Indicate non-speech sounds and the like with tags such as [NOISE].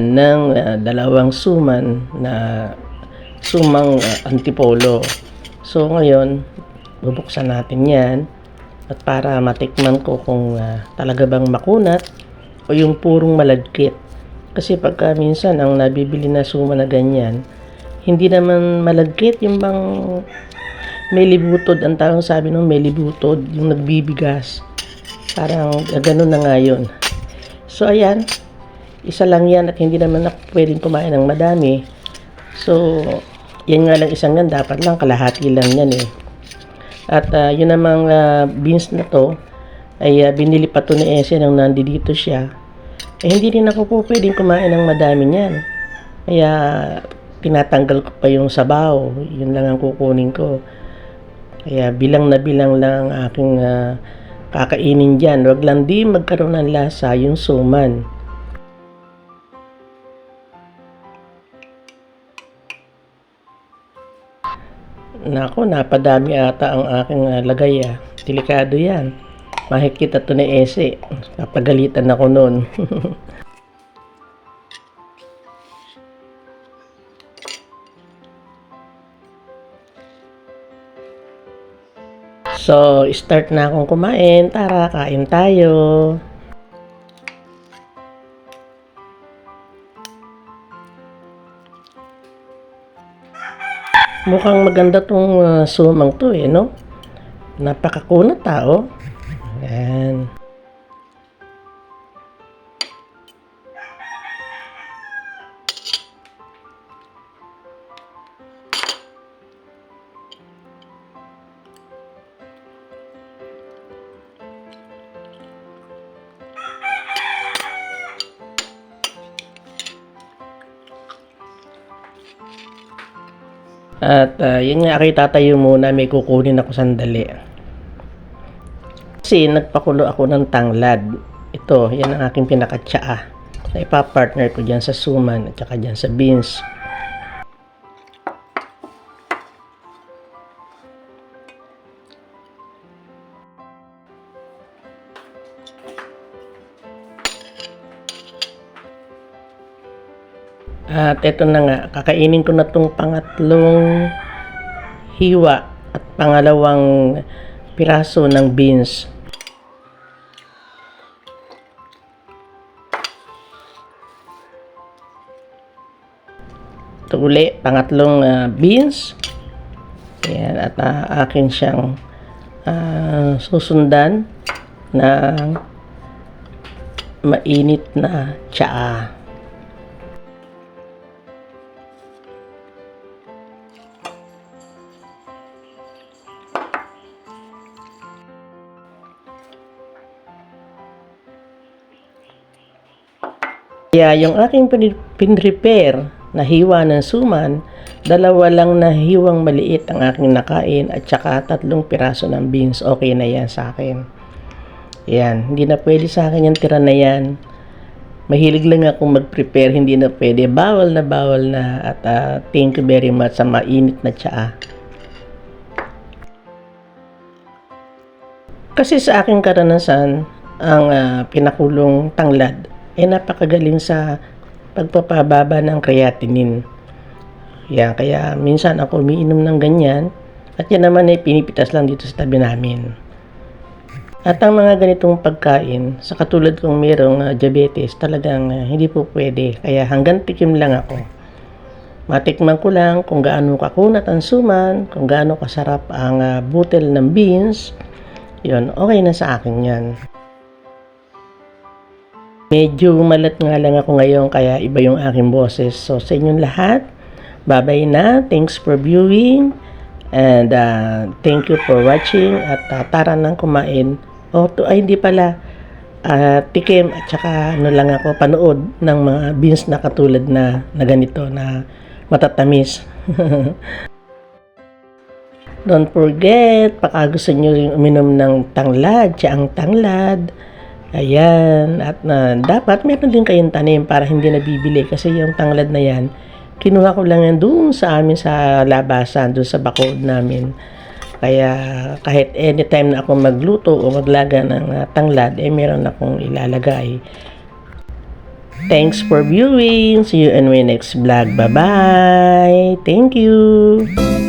ng ah, dalawang suman na sumang ah, antipolo. So ngayon, bubuksan natin yan at para matikman ko kung ah, talaga bang makunat o yung purong malagkit. Kasi pagka minsan ang nabibili na suma na ganyan, hindi naman malagkit yung bang may libutod. Ang tawag sabi nung may libutod, yung nagbibigas. Parang ah, ganun na nga yun. So ayan, isa lang yan at hindi naman ako pwedeng kumain ng madami. So, yan nga lang isang yan, dapat lang kalahati lang yan eh. At ah, yun namang ah, beans na to, ay ah, binili pa to ni Ese nang nandito siya. Eh, hindi rin ako po pwedeng kumain ng madami niyan. Kaya, tinatanggal ko pa yung sabaw. Yun lang ang kukunin ko. Kaya, bilang na bilang lang ang aking ah, kakainin dyan. Wag lang di magkaroon ng lasa yung suman. Nako, napadami ata ang aking ah, lagay ah. Delikado yan. Makikita to ni Ese. Papagalitan ako noon. [LAUGHS] so, start na akong kumain. Tara, kain tayo. Mukhang maganda tong uh, sumang to eh, no? Napakakunat tao. Ayan. At uh, yun nga, ako'y tatayo muna, may kukunin ako sandali. Kasi nagpakulo ako ng tanglad. Ito, yan ang aking pinakatsaa. Na ipapartner ko dyan sa suman at saka dyan sa beans. At eto na nga, kakainin ko na tong pangatlong hiwa at pangalawang piraso ng beans. Ito uli, pangatlong ah, beans. Ayan, at ah, akin siyang ah, susundan ng mainit na tsaa. Kaya yung aking pin- pinrepare na hiwa ng suman, dalawa lang na hiwang maliit ang aking nakain at saka tatlong piraso ng beans. Okay na yan sa akin. Yan, hindi na pwede sa akin yung tira na yan. Mahilig lang akong mag-prepare, hindi na pwede. Bawal na bawal na at ah, thank you very much sa mainit na tsaa. Kasi sa aking karanasan, ang ah, pinakulong tanglad ay napakagaling sa pagpapababa ng creatinine. Yan, kaya minsan ako umiinom ng ganyan at yan naman ay pinipitas lang dito sa tabi namin. At ang mga ganitong pagkain, sa katulad kong mayroong ah, diabetes, talagang ah, hindi po pwede. Kaya hanggang tikim lang ako. Matikman ko lang kung gaano kakunat ang suman, kung gaano kasarap ang ah, butel ng beans. Yun, okay na sa akin yan. Medyo malat nga lang ako ngayon kaya iba yung aking boses. So sa inyong lahat, babay na. Thanks for viewing. And uh, thank you for watching. At uh, tara nang kumain. O to, ay hindi pala. Uh, tikim at saka ano lang ako panood ng mga beans na katulad na, na ganito na matatamis. [LAUGHS] Don't forget, baka gusto nyo rin uminom ng tanglad, ang tanglad. Ayan, at na dapat meron din kayong tanim para hindi nabibili kasi yung tanglad na yan, kinuha ko lang yan doon sa amin sa labasan, doon sa bakod namin. Kaya kahit anytime na ako magluto o maglaga ng ah, tanglad, eh meron akong ilalagay. Thanks for viewing. See you in my next vlog. Bye-bye. Thank you.